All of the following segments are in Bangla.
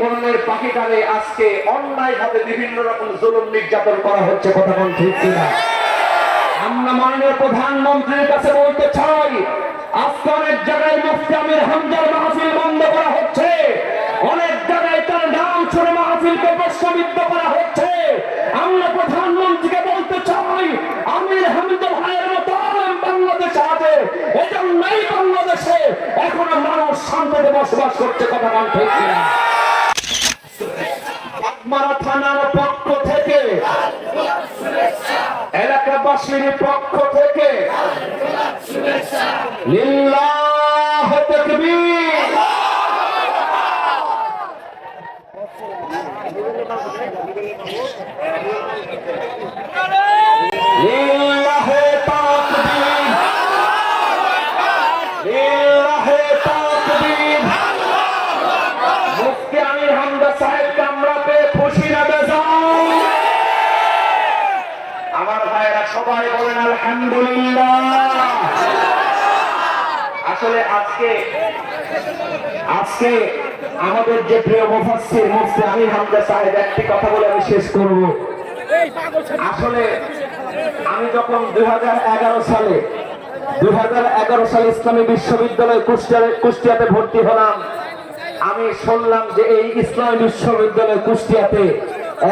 করণের পাখিটারে আজকে অন্যায় ভাবে বিভিন্ন রকম জুলুম নির্যাতন করা হচ্ছে, কথা কোন ঠিক কিনা? আমরা মাননীয় প্রধানমন্ত্রীর কাছে বলতে চাই আজকে জায়গায় মুফতি আমির হামজার মাহফিল বন্ধ করা হচ্ছে। অনেক জায়গায় তার নাম ছড়ে মাহফিলকে প্রশ্নবিদ্ধ করা হচ্ছে। আমরা প্রধানমন্ত্রীকে বলতে চাই, আমির হামজা ভাইয়ের মতো বাংলাদেশে আছে, এজন্যই বাংলাদেশে এখনও মানুষ শান্তিতে বসবাস করছে, কথা বল ঠিক কিনা বাগমারা থানার পক্ষ থেকে এলাকাবাসীর পক্ষ থেকে লিল্লাহ তাকবীর। লিল্লাহ সবাই বলেন আলহামদুলিল্লাহ। আসলে আজকে আজকে আমাদের যে প্রিয় মুফাসসির মুফতি আমির হামজা সাহেব, একটি কথা বলে আমি শেষ করব। আসলে আমি যখন দু হাজার এগারো সালে দু হাজার এগারো সালে ইসলামী বিশ্ববিদ্যালয় কুষ্টিয়া- কুষ্টিয়াতে ভর্তি হলাম, আমি শুনলাম যে এই ইসলামী বিশ্ববিদ্যালয় কুষ্টিয়াতে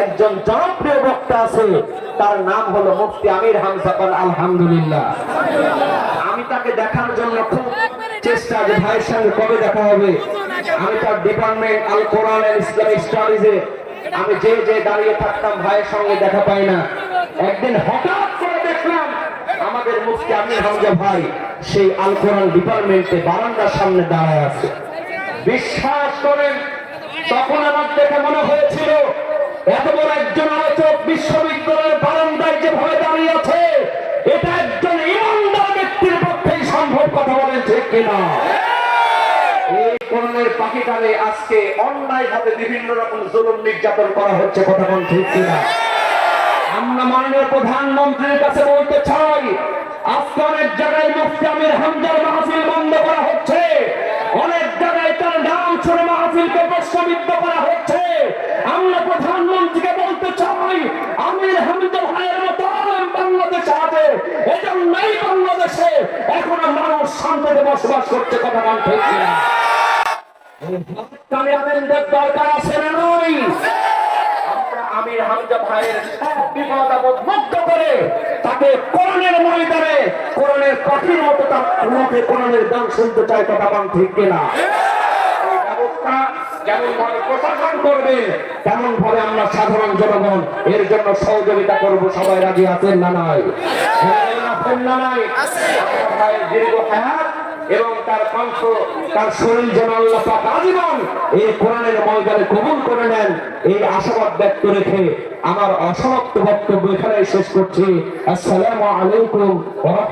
একজন জনপ্রিয় বক্তা আছে, তার নাম হলো মুফতি আমির হামজাপাল আলহামদুলিল্লাহ। আমি তাকে দেখার জন্য খুব চেষ্টা যে ভাইয়ের সঙ্গে কবে দেখা হবে। আমি তার ডিপার্টমেন্ট আল কোরআন ইসলামিক স্টাডিজে আমি যে যে দাঁড়িয়ে থাকতাম, ভাইয়ের সঙ্গে দেখা পাই না। একদিন হঠাৎ করে দেখলাম আমাদের মুফতি আমির হামজা ভাই সেই আল কোরআন ডিপার্টমেন্টে বারান্দার সামনে দাঁড়ায় আছে। বিশ্বাস করেন, তখন আমার দেখে মনে হয়েছিল বিশ্ববিদ্যালয়ের বারান্দায় যেভাবে দাঁড়িয়ে আছে, এটা একজন ইমানদার ব্যক্তির পক্ষেই সম্ভব কথা বলেন কিনা? এই আজকে অন্যায় ভাবে বিভিন্ন রকম জুলুম নির্যাতন করা হচ্ছে, কথা বলেন ঠিক কিনা? আমরা মাননীয় প্রধানমন্ত্রীর কাছে বলতে চাই, আজকে জায়গায় মুফতি আমির মাহফিল বন্ধ করা হচ্ছে। অনেক জায়গায় তার নাম ছড়ে মাহফিলকে প্রশ্নবিদ্ধ করা হচ্ছে আমরা প্রধানমন্ত্রীকে বলতে চাই এখনও মানুষ শান্তিতে বসবাস করছে কথা বল কানে ভাইয়ের মুক্ত করে তাকে কোরআনের ময়দানে, কোরআনের পাখির মতো কোরআনের গান শুনতে চাই, কথা বান ঠিক কিনা? ব্যবস্থা যেমন ভাবে আমরা সাধারণ জনগণ এর জন্য সহযোগিতা করব। সবাই রাজি আছেন না নাই? এবং তার তার শরীর কবুল করে নেন, এই ব্যক্ত রেখে আমার অসমাপ্ত বক্তব্য এখানে শেষ করছি। আসসালামু আলাইকুম ওয়া